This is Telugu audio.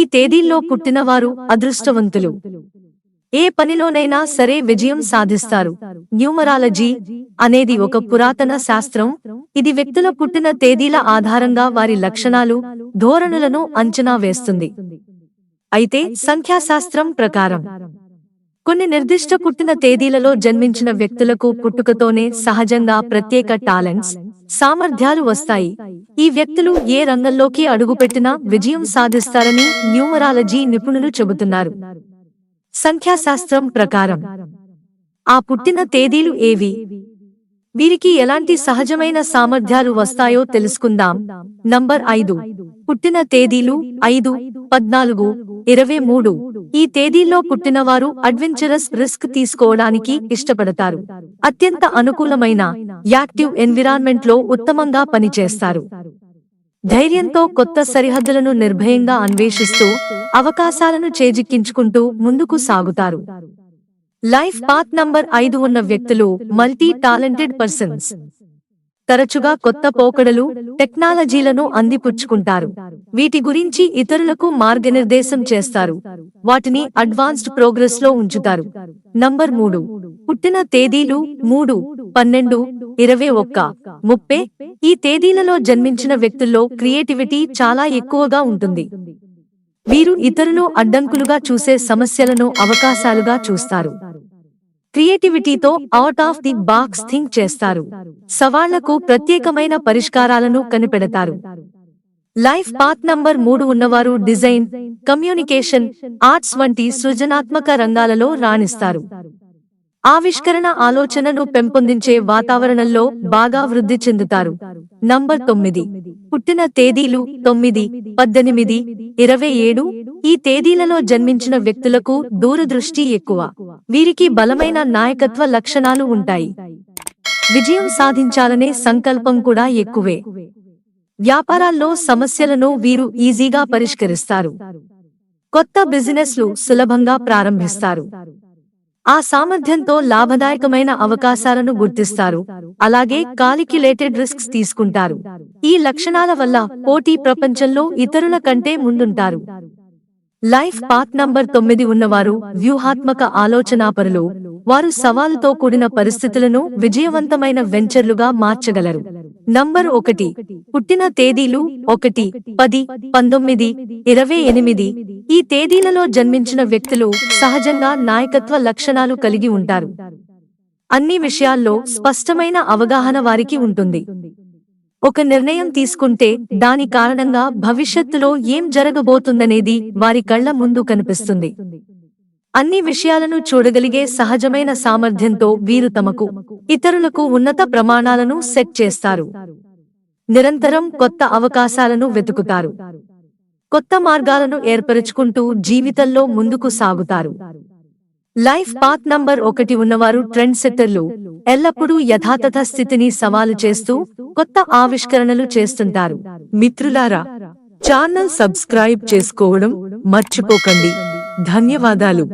ఈ తేదీల్లో పుట్టినవారు అదృష్టవంతులు. ఏ పనిలోనైనా సరే విజయం సాధిస్తారు. న్యూమరాలజీ అనేది ఒక పురాతన శాస్త్రం. ఇది వ్యక్తుల పుట్టిన తేదీల ఆధారంగా వారి లక్షణాలు ధోరణులను అంచనా వేస్తుంది. అయితే సంఖ్యాశాస్త్రం ప్రకారం కొన్ని నిర్దిష్ట పుట్టిన తేదీలలో జన్మించిన వ్యక్తులకు పుట్టుకతోనే సహజంగా ప్రత్యేక టాలెంట్స్ సామర్థ్యాలు వస్తాయి. ఈ వ్యక్తులు ఏ రంగంలోకి అడుగుపెట్టినా విజయం సాధిస్తారని న్యూమరాలజీ నిపుణులు చెబుతున్నారు. సంఖ్యాశాస్త్రం ప్రకారం ఆ పుట్టిన తేదీలు ఏవి? వీరికి ఎలాంటి సహజమైన సామర్థ్యాలు వస్తాయో తెలుసుకుందాం. నంబర్ ఐదు. పుట్టిన తేదీలు ఐదు పద్నాలుగు ఇరవై మూడు. ఈ తేదీల్లో పుట్టినవారు అడ్వెంచరస్ రిస్క్ తీసుకోవడానికి ఇష్టపడతారు. అత్యంత అనుకూలమైన యాక్టివ్ ఎన్విరాన్మెంట్లో ఉత్తమంగా పనిచేస్తారు. ధైర్యంతో కొత్త సరిహద్దులను నిర్భయంగా అన్వేషిస్తూ అవకాశాలను చేజిక్కించుకుంటూ ముందుకు సాగుతారు. లైఫ్ పాత్ నంబర్ ఐదు ఉన్న వ్యక్తులు మల్టీ టాలెంటెడ్ పర్సన్స్. తరచుగా కొత్త పోకడలు టెక్నాలజీలను అందిపుచ్చుకుంటారు. వీటి గురించి ఇతరులకు మార్గనిర్దేశం చేస్తారు. వాటిని అడ్వాన్స్డ్ ప్రోగ్రెస్లో ఉంచుతారు. నంబర్ మూడు. పుట్టిన తేదీలు మూడు పన్నెండు ఇరవై ఒక్క ముప్పై. ఈ తేదీలలో జన్మించిన వ్యక్తుల్లో క్రియేటివిటీ చాలా ఎక్కువగా ఉంటుంది. వీరు ఇతరులు అడ్డంకులుగా చూసే సమస్యలను అవకాశాలుగా చూస్తారు. క్రియేటివిటీతో out of the box think చేస్తారు. సవాళ్ళకు ప్రత్యేకమైన పరిష్కారాలను కనిపెడతారు. లైఫ్ పాత్ నంబర్ మూడు ఉన్నవారు డిజైన్ కమ్యూనికేషన్ ఆర్ట్స్ వంటి సృజనాత్మక రంగాలలో రాణిస్తారు. ఆవిష్కరణ ఆలోచనను పెంపొందించే వాతావరణంలో బాగా వృద్ధి చెందుతారు. నంబర్ తొమ్మిది. పుట్టిన తేదీలు తొమ్మిది పద్దెనిమిది ఇరవై ఏడు. ఈ తేదీలలో జన్మించిన వ్యక్తులకు దూరదృష్టి ఎక్కువ. వీరికి బలమైన నాయకత్వ లక్షణాలు ఉంటాయి. విజయం సాధించాలనే సంకల్పం కూడా ఎక్కువే. వ్యాపారాల్లో సమస్యలను వీరు ఈజీగా పరిష్కరిస్తారు. కొత్త బిజినెస్లు సులభంగా ప్రారంభిస్తారు. ఆ సామర్థ్యంతో లాభదాయకమైన అవకాశాలను గుర్తిస్తారు. అలాగే కాలిక్యులేటెడ్ రిస్క్స్ తీసుకుంటారు. ఈ లక్షణాల వల్ల పోటీ ప్రపంచంలో ఇతరుల కంటే ముందుంటారు. లైఫ్ పాత్ నంబర్ తొమ్మిది ఉన్నవారు వ్యూహాత్మక ఆలోచనాపరులు. వారు సవాలుతో కూడిన పరిస్థితులను విజయవంతమైన వెంచర్లుగా మార్చగలరు. నంబర్ ఒకటి. పుట్టిన తేదీలు ఒకటి పది పంతొమ్మిది ఇరవై ఎనిమిది. ఈ తేదీలలో జన్మించిన వ్యక్తులు సహజంగా నాయకత్వ లక్షణాలు కలిగి ఉంటారు. అన్ని విషయాల్లో స్పష్టమైన అవగాహన వారికి ఉంటుంది. ఒక నిర్ణయం తీసుకుంటే దాని కారణంగా భవిష్యత్తులో ఏం జరగబోతుందనేది వారి కళ్ళ ముందు కనిపిస్తుంది. అన్ని విషయాలను చూడగలిగే సహజమైన సామర్థ్యంతో వీరు తమకు ఇతరులకు ఉన్నత ప్రమాణాలను సెట్ చేస్తారు. నిరంతరం కొత్త అవకాశాలను వెతుకుతారు. కొత్త మార్గాలను ఏర్పరుచుకుంటూ జీవితంలో ముందుకు సాగుతారు. లైఫ్ పాత్ నంబర్ ఒకటి ఉన్నవారు ట్రెండ్ సెట్టర్లు ఎల్లప్పుడూ యథాతథ స్థితిని సవాలు చేస్తూ కొత్త ఆవిష్కరణలు చేస్తుంటారు. మిత్రులారా ఛానల్ సబ్స్క్రైబ్ చేసుకోవడం మర్చిపోకండి. ధన్యవాదాలు.